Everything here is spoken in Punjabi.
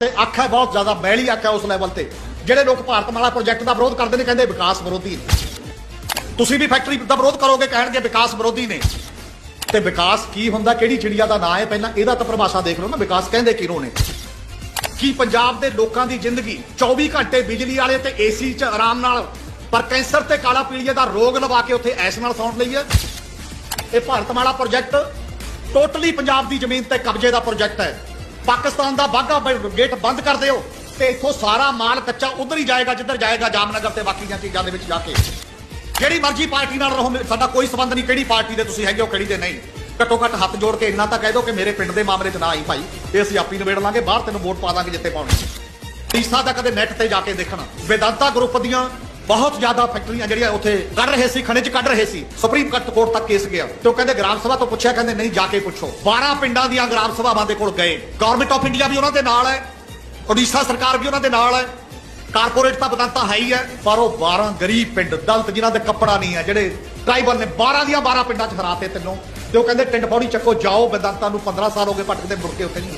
ਤੇ ਅੱਖ ਹੈ ਬਹੁਤ ਜ਼ਿਆਦਾ ਮੈਲੀ ਅੱਖ ਹੈ ਉਸ ਲੈਵਲ ਤੇ। ਜਿਹੜੇ ਲੋਕ ਭਾਰਤਮਾਲਾ ਪ੍ਰੋਜੈਕਟ ਦਾ ਵਿਰੋਧ ਕਰਦੇ ਨੇ, ਕਹਿੰਦੇ ਵਿਕਾਸ ਵਿਰੋਧੀ ਨੇ। ਤੁਸੀਂ ਵੀ ਫੈਕਟਰੀ ਦਾ ਵਿਰੋਧ ਕਰੋਗੇ, ਕਹਿਣਗੇ ਵਿਕਾਸ ਵਿਰੋਧੀ ਨੇ। ਤੇ ਵਿਕਾਸ ਕੀ ਹੁੰਦਾ, ਕਿਹੜੀ ਚਿੜੀਆ ਦਾ ਨਾਂ ਹੈ? ਪਹਿਲਾਂ ਇਹਦਾ ਤਾਂ ਪਰਿਭਾਸ਼ਾ ਦੇਖ ਲਓ ਨਾ, ਵਿਕਾਸ ਕਹਿੰਦੇ ਕਿਹਨੂੰ ਨੇ? ਕੀ ਪੰਜਾਬ ਦੇ ਲੋਕਾਂ ਦੀ ਜ਼ਿੰਦਗੀ 24 ਘੰਟੇ ਬਿਜਲੀ ਵਾਲੇ ਤੇ ਏਸੀ 'ਚ ਆਰਾਮ ਨਾਲ, ਪਰ ਕੈਂਸਰ ਤੇ ਕਾਲਾ ਪੀਲੀਏ ਦਾ ਰੋਗ ਲਵਾ ਕੇ ਉੱਥੇ ਐਸ ਨਾਲ ਸੌਣ ਲਈ ਹੈ? ਇਹ ਭਾਰਤਮਾਲਾ ਪ੍ਰੋਜੈਕਟ ਟੋਟਲੀ ਪੰਜਾਬ ਦੀ ਜ਼ਮੀਨ ਤੇ ਕਬਜ਼ੇ ਦਾ ਪ੍ਰੋਜੈਕਟ ਹੈ। ਪਾਕਿਸਤਾਨ ਦਾ ਬਾਗਾ ਗੇਟ ਬੰਦ ਕਰ ਦਿਓ ਤੇ ਇੱਥੋਂ ਸਾਰਾ ਮਾਲ ਕੱਚਾ ਉਧਰ ਹੀ ਜਾਏਗਾ, ਜਿੱਧਰ ਜਾਏਗਾ ਜਾਮਨਗਰ ਤੇ ਬਾਕੀ ਦੀਆਂ ਚੀਜ਼ਾਂ ਦੇ ਵਿੱਚ ਜਾ ਕੇ। ਜਿਹੜੀ ਮਰਜ਼ੀ ਪਾਰਟੀ ਨਾਲ ਰਹੋ ਸਾਡਾ ਕੋਈ ਸਬੰਧ ਨਹੀਂ, ਕਿਹੜੀ ਪਾਰਟੀ ਦੇ ਤੁਸੀਂ ਹੈਗੇ ਹੋ, ਕਿਹੜੀ ਦੇ ਨਹੀਂ। ਘੱਟੋ ਘੱਟ ਹੱਥ ਜੋੜ ਕੇ ਇੰਨਾ ਤਾਂ ਕਹਿ ਦਿਓ ਕਿ ਮੇਰੇ ਪਿੰਡ ਦੇ ਮਾਮਲੇ 'ਚ ਨਾ ਆਈ ਭਾਈ ਇਹ ਅਸੀਂ ਆਪੀ ਨਿਬੇੜ ਲਾਂਗੇ, ਬਾਹਰ ਤੈਨੂੰ ਵੋਟ ਪਾ ਦਾਂਗੇ ਜਿੱਥੇ ਪਾਉਣੀ। ਤੀਸਰਾ ਤਾਂ ਕਦੇ ਨੈਟ ਤੇ ਜਾ ਕੇ ਦੇਖਣਾ। ਵੇਦਾਂਤਾ ਗਰੁੱਪ ਦੀਆਂ ਬਹੁਤ ਜ਼ਿਆਦਾ ਫੈਕਟਰੀਆਂ ਜਿਹੜੀਆਂ ਉੱਥੇ ਕੱਢ ਰਹੇ ਸੀ ਖਣੇ ਚ ਕੱਢ ਰਹੇ ਸੀ, ਸੁਪਰੀਮ ਕੋਰਟ ਤੱਕ ਕੇਸ ਗਿਆ। ਤੇ ਉਹ ਕਹਿੰਦੇ ਗ੍ਰਾਮ ਸਭਾ ਤੋਂ ਪੁੱਛਿਆ, ਕਹਿੰਦੇ ਨਹੀਂ ਜਾ ਕੇ ਪੁੱਛੋ। 12 ਪਿੰਡਾਂ ਦੀਆਂ ਗ੍ਰਾਮ ਸਭਾਵਾਂ ਦੇ ਕੋਲ ਗਏ। ਗਵਰਨਮੈਂਟ ਆਫ ਇੰਡੀਆ ਵੀ ਉਹਨਾਂ ਦੇ ਨਾਲ ਹੈ ਓਡੀਸ਼ਾ ਸਰਕਾਰ ਵੀ ਉਹਨਾਂ ਦੇ ਨਾਲ ਹੈ। ਕਾਰਪੋਰੇਟ ਤਾਂ ਬਦੰਤਾ ਹੈ ਹੀ ਹੈ, ਪਰ ਉਹ 12 ਗਰੀਬ ਪਿੰਡ, ਦਲਤ ਜਿਨ੍ਹਾਂ ਦੇ ਕੱਪੜਾ ਨਹੀਂ ਹੈ, ਜਿਹੜੇ ਟ੍ਰਾਈਬਲ ਨੇ 12 ਦੀਆਂ 12 ਪਿੰਡਾਂ 'ਚ ਹਰਾਤੇ ਤੈਨੂੰ। ਤੇ ਉਹ ਕਹਿੰਦੇ, ਟਿੰਡ ਪੌੜੀ ਚੱਕੋ, ਜਾਓ, ਬਦੰਤਾ ਨੂੰ 15 ਸਾਲ ਹੋ ਗਏ ਭਟਕਦੇ ਮੁੜ ਕੇ ਉੱਥੇ ਨਹੀਂ